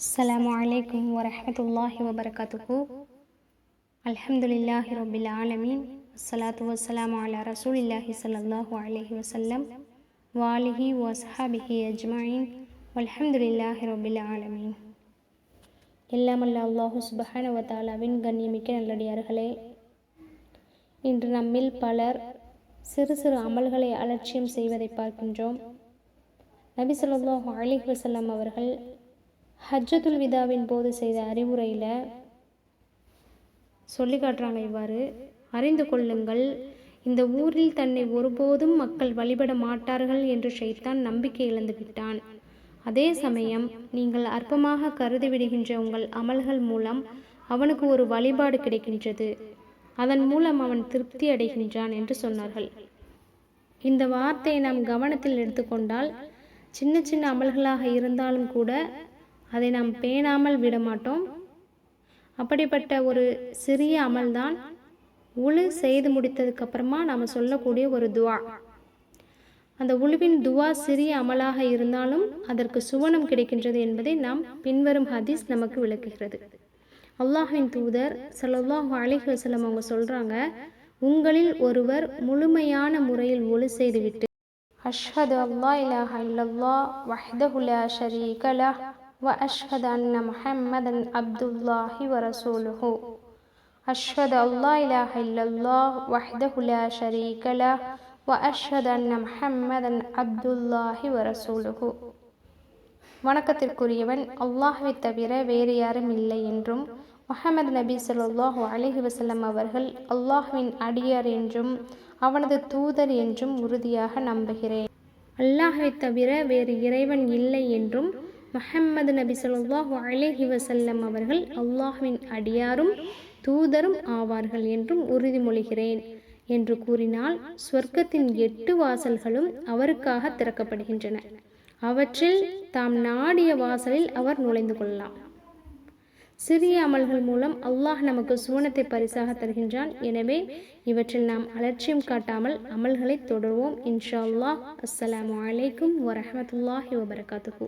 السلام عليكم ورحمة الله وبركاته الحمد لله رب العالمين الصلاة والسلام على رسول الله صلى الله عليه وسلم وآله وصحبه أجمعين والحمد لله رب العالمين எல்லாம் அல்ல அல்லாஹு சுபஹான வத்தாலாவின் கண்ணியமிக்க நல்லடியார்களே இன்று நம்மில் பலர் சிறு சிறு அமல்களை அலட்சியம் செய்வதை பார்க்கின்றோம் நபி சொல்லாஹு அலிஹ் வசல்லம் அவர்கள் ஹஜ்ஜத்துல் விதாவின் போது செய்த அறிவுரையில் சொல்லி காட்டுறாங்க இவ்வாறு. அறிந்து கொள்ளுங்கள். இந்த ஊரில் தன்னை ஒருபோதும் மக்கள் வழிபட மாட்டார்கள் என்று ஷைத்தான் நம்பிக்கை இழந்து விட்டான். அதே சமயம் நீங்கள் அற்பமாக கருதி விடுகின்ற உங்கள் அமல்கள் மூலம் அவனுக்கு ஒரு வழிபாடு கிடைக்கின்றது. அதன் மூலம் அவன் திருப்தி அடைகின்றான் என்று சொன்னார்கள். இந்த வார்த்தையை நாம் கவனத்தில் எடுத்துக்கொண்டால் சின்ன சின்ன அமல்களாக இருந்தாலும் கூட அதை நாம் பேணாமல் விட மாட்டோம் அப்படிப்பட்ட ஒரு சிறிய அமல்தான் உழு செய்து முடித்ததுக்கு அப்புறமா நாம் சொல்லக்கூடிய ஒரு துவா. அந்த உழுவின் துவா சிறிய அமலாக இருந்தாலும் அதற்கு சுவனம் கிடைக்கின்றது என்பதை நாம் பின்வரும் ஹதீஸ் நமக்கு விளக்குகிறது. அல்லாஹின் தூதர் சல்லாஹூ அலிஹ் வசலம் அவங்க சொல்கிறாங்க உங்களில் ஒருவர் முழுமையான முறையில் ஒழு செய்துவிட்டு அஷ்ஹது அல்லா இலாஹ இல்லல்லா வஹ்தஹுலா ஷரீகலா وأشهد أن محمدا عبد الله ورسوله. أشهد أن لا إله إلا الله وحده لا شريك له وأشهد أن محمدا عبد الله ورسوله. வணக்கத்திற்குரியவன் அல்லாஹை தவிர வேறு யாரும் இல்லை என்றும் முகமது நபி சொல்லாஹு அலஹி வசல்லம் அவர்கள் அல்லாஹுவின் அடியார் என்றும் அவனது தூதர் என்றும் உறுதியாக நம்புகிறேன். அல்லாஹை தவிர வேறு இறைவன் இல்லை என்றும் மஹம்மது நபி சொல்லாஹு அலேஹி வசல்லம் அவர்கள் அல்லாஹுவின் அடியாரும் தூதரும் ஆவார்கள் என்றும் உறுதிமொழிகிறேன் என்று கூறினால் சொர்க்கத்தின் எட்டு வாசல்களும் அவருக்காக திறக்கப்படுகின்றன. அவற்றில் தாம் நாடிய வாசலில் அவர் நுழைந்து கொள்ளலாம். சிறிய அமல்கள் மூலம் அல்லாஹ் நமக்கு சுவனத்தை பரிசாக தருகின்றான். எனவே இவற்றில் நாம் அலட்சியம் காட்டாமல் அமல்களை தொடர்வோம். இன்ஷா அல்லாஹ். அஸ்லாம் வலைக்கும் வரமத்துல்லாஹி வபரகாத்துஹூ.